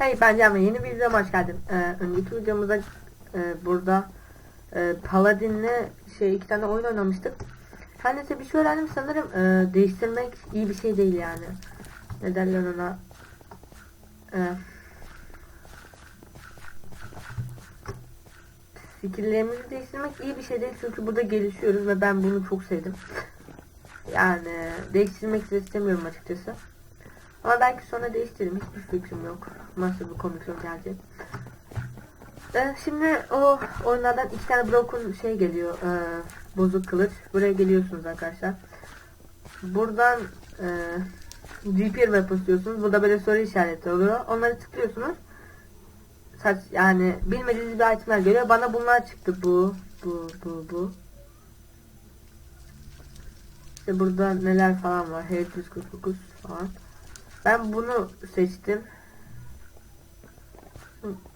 Hey ben Can yeni bir videoma hoş geldin. Ee, önceki videomuzda e, burada e, Paladin'le şey iki tane oyun oynamıştık. Her neyse bir şey öğrendim sanırım e, değiştirmek iyi bir şey değil yani. Ne derler ona? E, fikirlerimizi değiştirmek iyi bir şey değil çünkü burada gelişiyoruz ve ben bunu çok sevdim. Yani değiştirmek de istemiyorum açıkçası. Ama belki sonra değiştiririm. Hiçbir fikrim yok. Nasıl bir komisyon gelecek. Ee, şimdi o oyunlardan iki tane broken şey geliyor. Ee, bozuk kılıç. Buraya geliyorsunuz arkadaşlar. Buradan e, GPR weapons diyorsunuz. Burada böyle soru işareti oluyor. Onları tıklıyorsunuz. Saç, yani bilmediğiniz bir itemler geliyor. Bana bunlar çıktı. Bu, bu, bu, bu. İşte burada neler falan var. H149 falan. Ben bunu seçtim.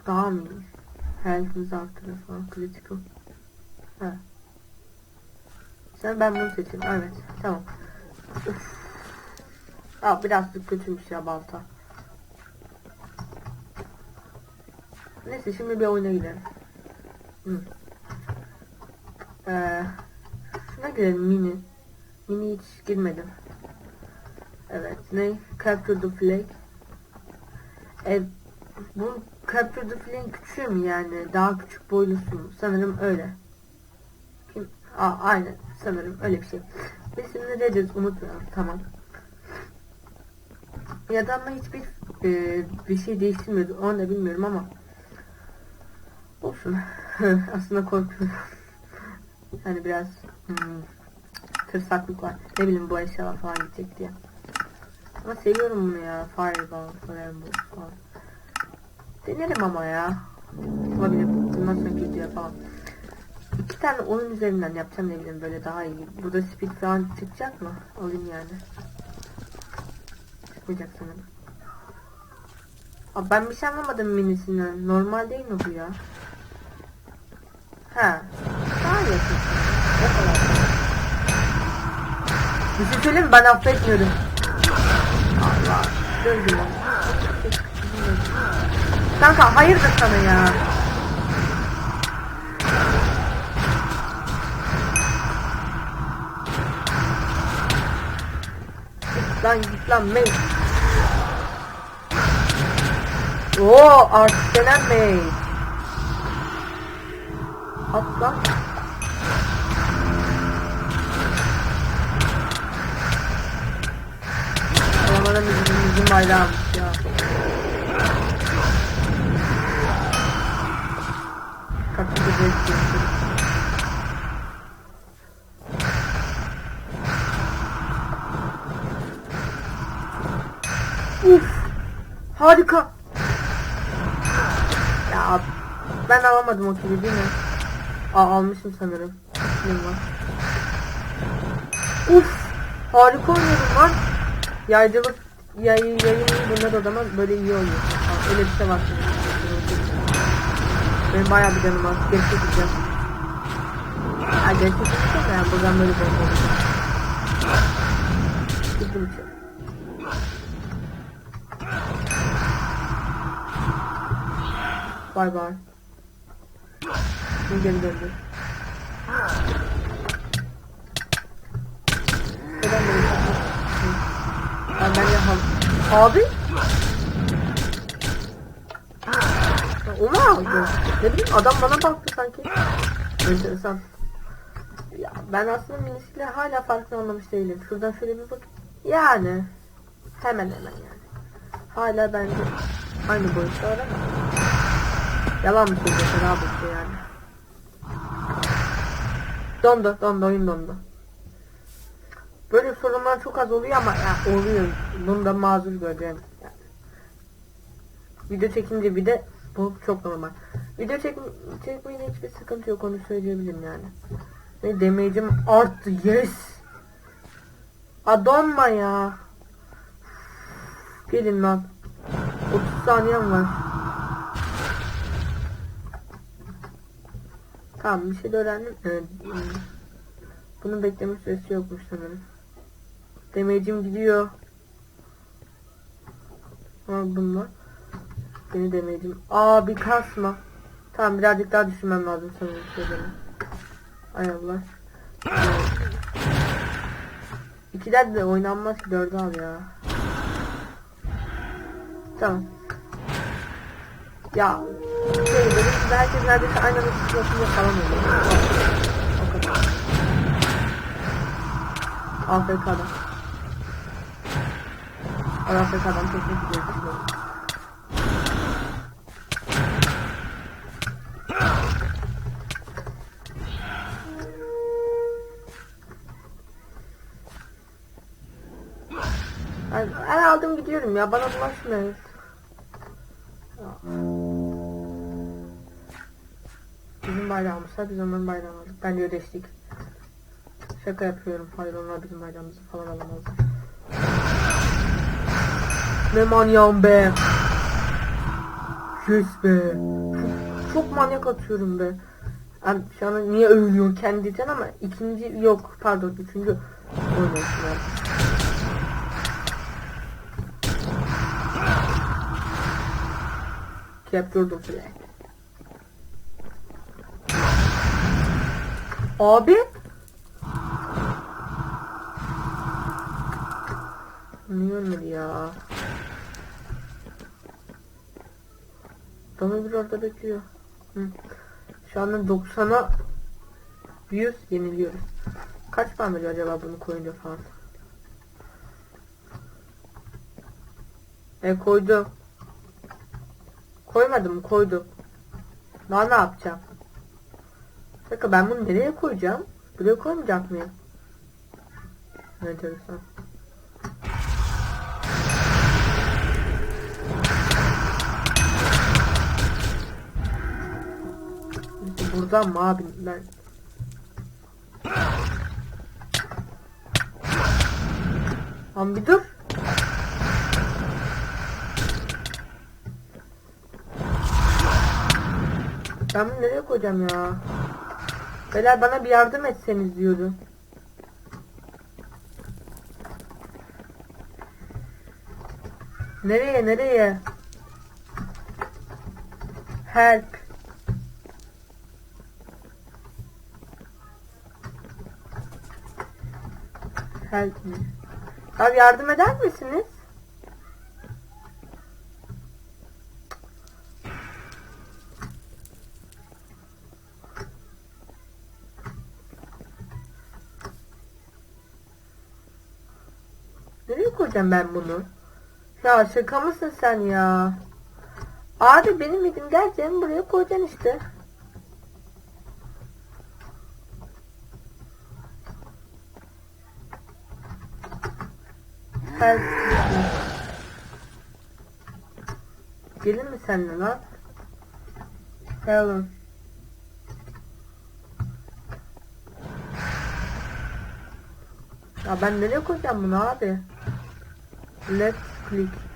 Daha mı? Health'ınızı arttırır falan. Critical. Ha. Sen ben bunu seçeyim. Evet. Tamam. Uf. Aa, birazcık kötüymüş ya balta. Neyse şimdi bir oyuna gidelim. Hı. Ee, şuna girelim mini. Mini hiç girmedim. Ne? Capture the flag. E, bu Capture the flag'in küçüğü mü yani? Daha küçük boylusu mu? Sanırım öyle. Kim? Aa, aynen. Sanırım öyle bir şey. Biz şimdi diyeceğiz? Unutmayalım. Tamam. Ya da ama hiçbir e, bir şey değiştirmiyordu. Onu da bilmiyorum ama. Olsun. Aslında korkuyorum. yani biraz hmm, tırsaklık var. Ne bileyim bu eşyalar falan gidecek diye. Ama seviyorum bunu ya. Fireball, Fireball falan. Denerim ama ya. Olabilir. Bundan sonra kötü yapamam. İki tane oyun üzerinden yapacağım ne bileyim böyle daha iyi. Burada speed falan çıkacak mı? Alayım yani. Çıkmayacak sanırım. Abi ben bir şey anlamadım minisinden. Normal değil mi bu ya? Ha. Daha yakın. O kadar. Bir şey söyleyeyim? Ben affetmiyorum. Öldüm lan. Kanka hayırdır sana ya. Git lan git lan mey. Oo artık denen mey. At Aman bizim, bayrağımız ya. Kapı gibi Uf, harika. Ya ben alamadım o kili değil mi? Aa, almışım sanırım. Kilim. Uf, harika oynuyorum lan. Yaycılık yay, yayın bunda da adama böyle iyi oluyor. Aa, öyle bir şey var. Benim bayağı bir canım var. Gerçek gideceğim. Ha gerçek gideceğim de yani buradan böyle bomba olacak. Gittim içeri. Bay bay. Geri döndü. Neden böyle yapıyorsun? Ben ben yapalım. Abi? O mu aldı? Ne bileyim adam bana baktı sanki. Enteresan. Ya ben aslında minisiyle hala farkını anlamış değilim. Şuradan şöyle bir bak. Yani. Hemen hemen yani. Hala bence aynı boyutta var ama. Yalan mı söylüyorsun abi yani. Dondu, dondu, oyun dondu. Böyle sorunlar çok az oluyor ama ya oluyor. Bunu da mazur göreceğim. Yani. Video çekince bir de bu çok normal. Video çek çekmeyle hiçbir sıkıntı yok onu söyleyebilirim yani. Ve damage'im arttı yes. Adonma ya. Gelin lan. 30 saniyem var. Tamam bir şey de öğrendim. Evet. Bunun bekleme süresi yokmuş sanırım. Damage'im gidiyor. Ama bunlar. Yeni demedim. Aa bir kasma. Tamam birazcık daha düşünmem lazım sanırım şeyleri. Ay Allah. İkiler de oynanmaz ki dördü al ya. Tamam. Ya şey benim herkes neredeyse aynı anda siz yapınca falan. O kadar. AFK'dan. AFK'dan teknik gidiyoruz. Ben, aldım gidiyorum ya bana bulaşmayın. Bizim bayrağımızsa biz onların bayrağını aldık. Bence ödeştik. Şaka yapıyorum. Hayır onlar bizim bayrağımızı falan alamazlar. Ne manyağım be. Yes be. Çok, çok manyak atıyorum be. Yani şu an niye övünüyor kendi diyeceksin ama ikinci yok pardon üçüncü oynuyorsun yani. Capture the flag. Abi. Niye ölmedi ya? Bana bir orada bekliyor. Hı. Şu anda 90'a 100 yeniliyoruz. Kaç puan veriyor acaba bunu koyunca falan? E koydum. Koymadım koydum. Daha ne yapacağım? Şaka ben bunu nereye koyacağım? Buraya koymayacak mıyım? Enteresan. Mı abi ben? Lan bir dur. Ben bunu nereye koyacağım ya? Beyler bana bir yardım etseniz diyordu. Nereye nereye? Help. Help mi? Abi yardım eder misiniz? Nereye koyacağım ben bunu? Ya şaka mısın sen ya? Abi benim elim geleceğim buraya koyacaksın işte. Her Gelin mi seninle lan? Helen. Ya ben nereye koyacağım bunu abi? Left click.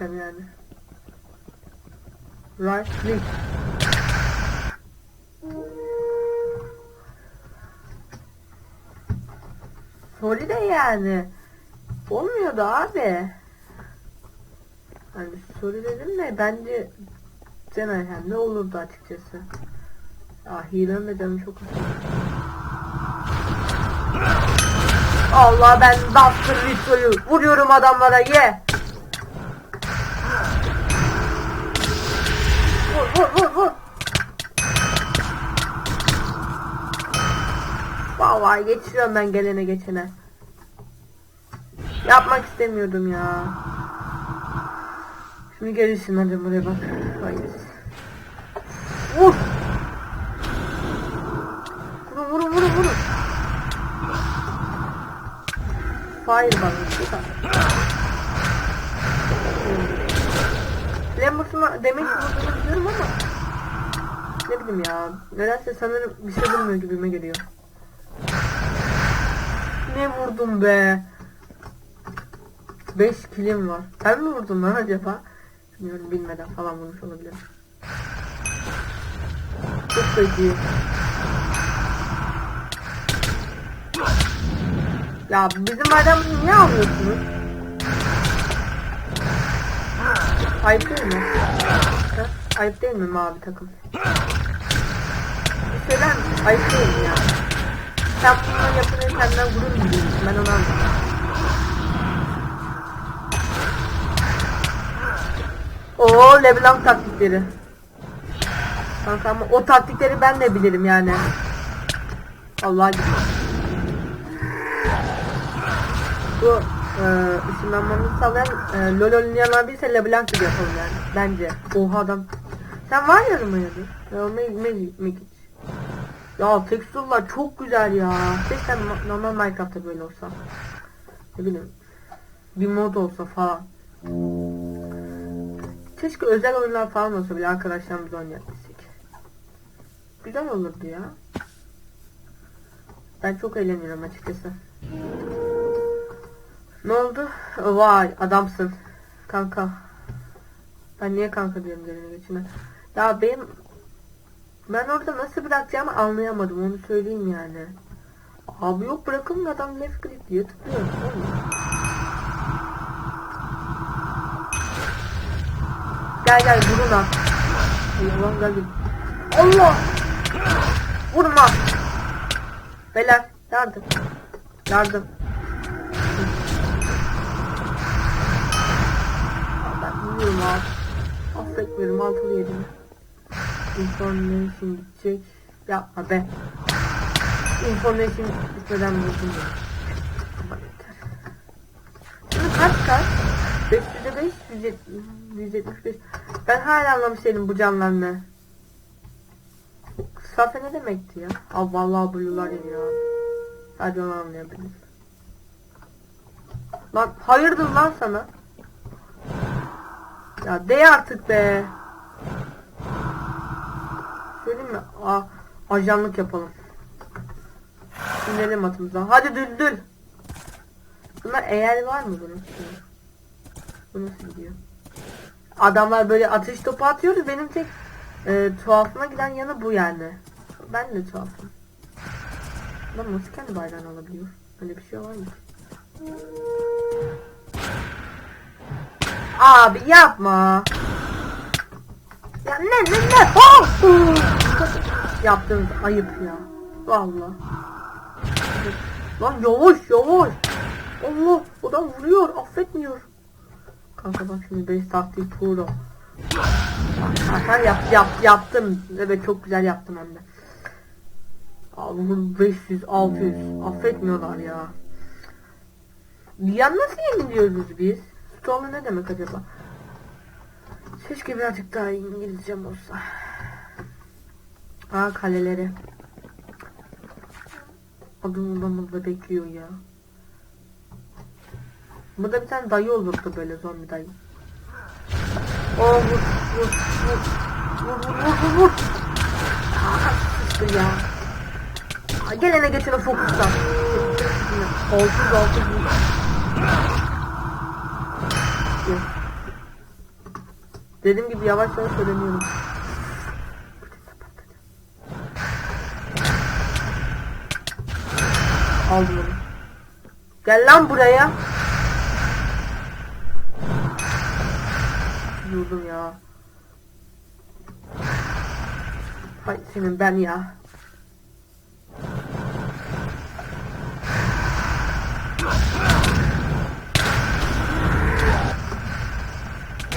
Yapacağım yani? Right click. Sorry de yani. Olmuyordu abi. Hani sorry dedim de bence Cenay hem de olurdu açıkçası. Ah hilenin de canım çok. Allah ben Duster Vito'yu vuruyorum adamlara ye. Vallahi geçiyorum ben gelene geçene. Yapmak istemiyordum ya. Şimdi gelirsin hadi buraya bak. Hayır. Vur. Vurun vurun vurun vurun. Fire bana. Lambert'ın demek vurduğunu biliyorum ama Ne bileyim ya. Nedense sanırım bir şey bulmuyor gibime geliyor. Ne vurdum be? 5 kilim var. Sen mi vurdun lan acaba? Bilmiyorum bilmeden falan vurmuş olabilirim. Çok peki. Ya bizim adamı niye alıyorsunuz? Ayıp değil mi? Ha? Ayıp değil mi mavi takım? Misin? Ayıp değil mi ya? Sen bunları yapınca senden gurur mu? Ben onu anlamadım. Oo Leblanc taktikleri. Kanka ama o taktikleri ben de bilirim yani. Allah gibi. Bu e, ışınlanmamızı sağlayan e, LoL oynayanlar değilse Leblanc gibi yapalım yani. Bence. Oha adam. Sen var ya mı yazı? Ya me me me Ya tekstürler çok güzel ya. Keşke ma- normal Minecraft'ta böyle olsa. Ne bileyim. Bir mod olsa falan. Keşke özel oyunlar falan olsa bile arkadaşlarımızla oynayabilsek. Güzel olurdu ya. Ben çok eğleniyorum açıkçası. Ne oldu? Vay adamsın. Kanka. Ben niye kanka diyorum gelene geçine. Ya benim ben orada nasıl bırakacağımı anlayamadım onu söyleyeyim yani. Abi yok bırakın adam left click diye tıklıyor. Gel gel vurun ha. Allah gel. Allah. Vurma. Beyler yardım. Yardım. Ben vuruyorum abi. Affetmiyorum altılı yedim. Information gidecek. Yapma be. Information gitmeden vurdum ya. Şimdi kaç kaç? 500'e 5, 175. Ben hala anlamış değilim bu canlar ne. Safe ne demekti ya? Aa vallahi blue'lar geliyor. Sadece onu anlayabildim. Lan hayırdır lan sana? Ya de artık be. Mi? Aa, ajanlık yapalım. Sinelim atımıza. Hadi düldül. Bunlar eğer var mı bunun? Bu nasıl gidiyor? Adamlar böyle atış topu atıyoruz. Benim tek e, tuhafıma giden yanı bu yani. Ben de tuhafım. Adam nasıl kendi bayrağını alabiliyor? Öyle bir şey var mı? Abi yapma. Ya ne ne ne? Oh! Yaptığınız ayıp ya. Vallahi. Lan yavaş yavaş. Allah adam vuruyor affetmiyor. Kanka bak şimdi base taktiği puro. Hakan yap yap yaptım. Evet çok güzel yaptım hem de. Bu 500 600 affetmiyorlar ya. Ya nasıl yeniliyoruz biz? Stolu ne demek acaba? Keşke birazcık daha İngilizcem olsa. Aa kaleleri. Adım adamı da bekliyor ya. Burada bir tane dayı olurdu böyle zombi dayı. Oo vur vur vur. Vur vur vur vur vur. Sıçtı ya. Aa, Gelene geçene fokuslan. Altı altı vur. Dediğim gibi yavaş yavaş öğreniyorum. Aldım onu. Gel lan buraya. Yurdum ya. Hay senin ben ya.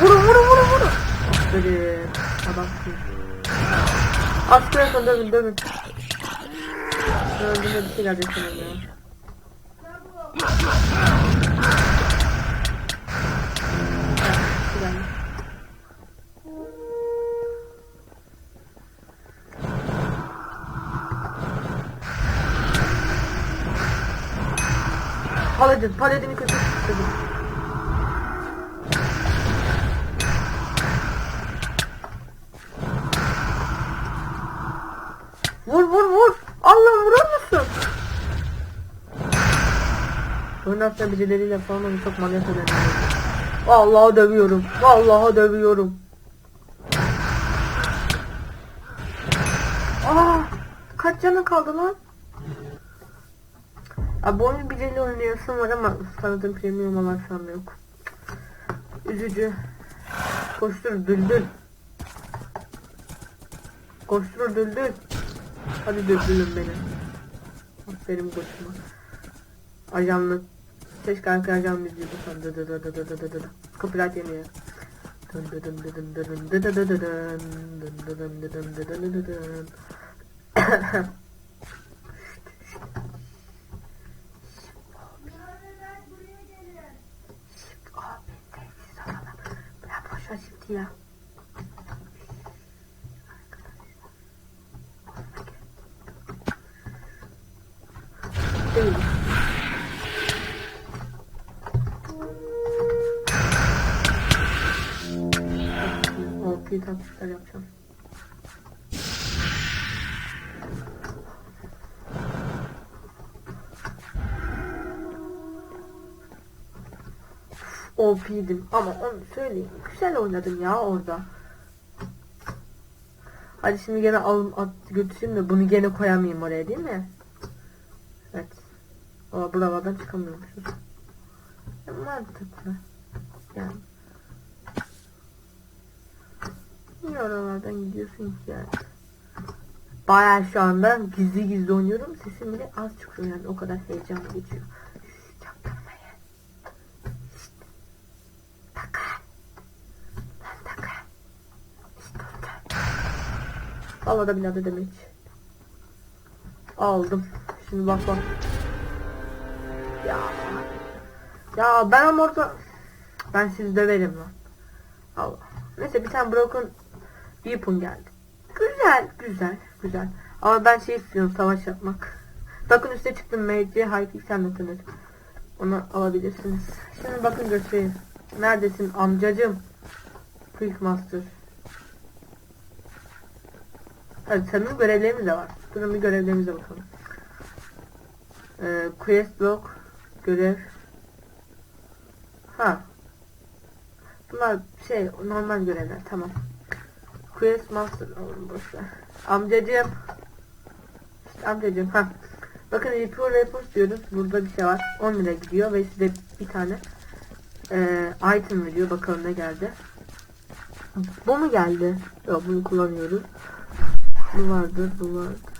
Vurun vurun vurun vurun. Aferin. Adamsın. Aferin dövün dövün. Öldüğünde bir şeyler yaşanıyor ya. Güzel. Paladin, Paladin'i kötü istedim. Vur vur vur. Allah vurur musun? Oyun aslında birileriyle falan onu çok manyak eden. Vallahi dövüyorum. Vallahi dövüyorum. Aa, kaç canı kaldı lan? Abi bu oyunu biriyle oynayasın var ama tanıdığım premium anda yok. Üzücü. Koştur düldül. Koştur düldül. Hadi düldülüm beni. Aferin koşuma. Ajanlı. Keşke arka ajan bizi yapsan. Dı dı dı dı dı dı dı dı. Copyright yemiyor. Dın dı dın dı dın dı dın dı dı dı dı dın. Dın dı dın dı dın dı dı dı dı dın. Abi Pil tatlışlar yapacağım. OP'ydim ama onu söyleyeyim. Güzel oynadım ya orada. Hadi şimdi gene alım at götüreyim de bunu gene koyamayayım oraya değil mi? Evet. O buralardan çıkamıyormuşuz. Mantıklı. Yani. Niye oralardan gidiyorsun ki yani? Bayağı şu anda gizli gizli oynuyorum. Sesim bile az çıkıyor yani o kadar heyecanlı geçiyor. Vallahi da binadı demek. Aldım. Şimdi bak bak. Ya. Ya ben ama orada ben sizi döverim lan. Allah. Neyse bir tane broken weapon geldi. Güzel, güzel, güzel. Ama ben şey istiyorum savaş yapmak. Bakın üste çıktım MC Hypixel Metanet. Onu alabilirsiniz. Şimdi bakın göstereyim. Neredesin amcacım? Quick Master. Evet sanırım görevlerimiz de var. Durun bir görevlerimize bakalım. Ee, quest log görev. Ha. Bunlar şey normal görevler tamam. Quest Master oğlum boşver. Amcacığım. İşte amcacığım ha. Bakın report report diyoruz. Burada bir şey var. 10 lira gidiyor ve size bir tane e, item veriyor. Bakalım ne geldi. Bu mu geldi? Yok bunu kullanıyoruz. Bu vardır, bu vardır.